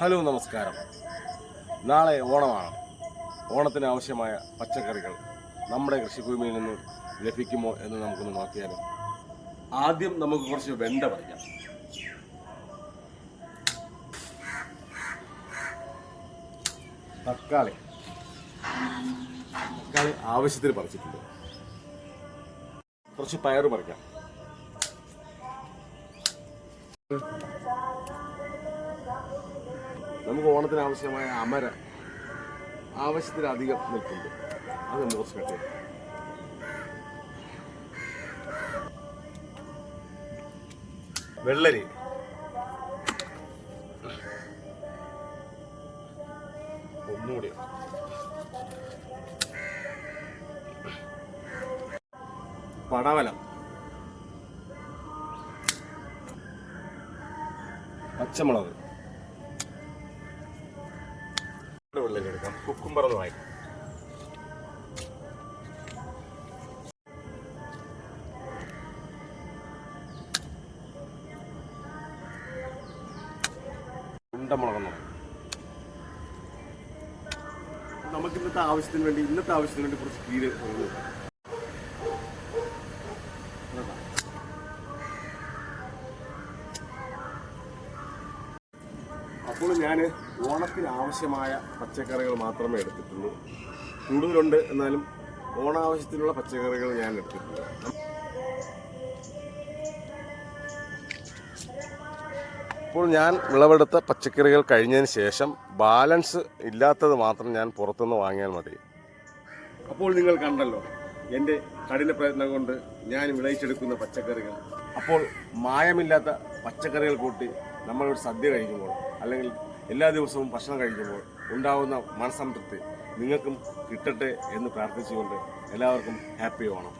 Hello നമസ്കാരം. നാളെ ഓണമാണ്. ഓണത്തിന് ആവശ്യമായ പച്ചക്കറികൾ നമ്മുടെ കൃഷിഭൂമിയിൽ നിന്ന് ലഭിക്കുമോ എന്ന് നമുക്കൊന്ന് നോക്കിയാലും. ആദ്യം നമുക്ക് കുറച്ച് വെണ്ട പറിക്കാം. തക്കാളി. തക്കാളി ആവശ്യത്തിന് പറിച്ചിട്ടുണ്ട്. കുറച്ച് പയറ് പറിക്കാം. നമുക്ക് ഓണത്തിന് ആവശ്യമായ അമര ആവശ്യത്തിലധികം നിൽക്കുന്നു അത് നമുക്ക് കുറച്ച് വെള്ളരി. ഒന്നുകൂടി. പടവലം. പച്ചമുളക്. വെള്ളരി എടുക്കാം. കുക്കുംബർ എന്ന് വായിക്കാം ഉണ്ടമുളകെന്ന് പറയും. നമുക്ക് ഇന്നത്തെ ആവശ്യത്തിന് വേണ്ടി ഇന്നത്തെ ആവശ്യത്തിന് വേണ്ടി കുറച്ച് കീര് അപ്പോൾ ഞാൻ ഓണത്തിന് ആവശ്യമായ പച്ചക്കറികൾ മാത്രമേ എടുത്തിട്ടുള്ളൂ. കൂടുതലുണ്ട് എന്നാലും ഓണാവശ്യത്തിനുള്ള പച്ചക്കറികൾ ഞാൻ എടുത്തിട്ടുണ്ട് ഇപ്പോൾ ഞാൻ വിളവെടുത്ത പച്ചക്കറികൾ കഴിഞ്ഞതിന് ശേഷം ബാലൻസ് ഇല്ലാത്തത് മാത്രം ഞാൻ പുറത്തുനിന്ന് വാങ്ങിയാൽ മതി. അപ്പോൾ നിങ്ങൾ കണ്ടല്ലോ എന്റെ കഠിന പ്രയത്നം കൊണ്ട് ഞാൻ വിളയിച്ചെടുക്കുന്ന പച്ചക്കറികൾ. അപ്പോൾ മായമില്ലാത്ത പച്ചക്കറികൾ കൂട്ടി നമ്മളൊരു സദ്യ കഴിക്കുമ്പോൾ അല്ലെങ്കിൽ എല്ലാ ദിവസവും ഭക്ഷണം കഴിക്കുമ്പോൾ ഉണ്ടാവുന്ന മനസ്സംതൃപ്തി നിങ്ങൾക്കും കിട്ടട്ടെ എന്ന് പ്രാർത്ഥിച്ചുകൊണ്ട് എല്ലാവർക്കും ഹാപ്പി ഓണം.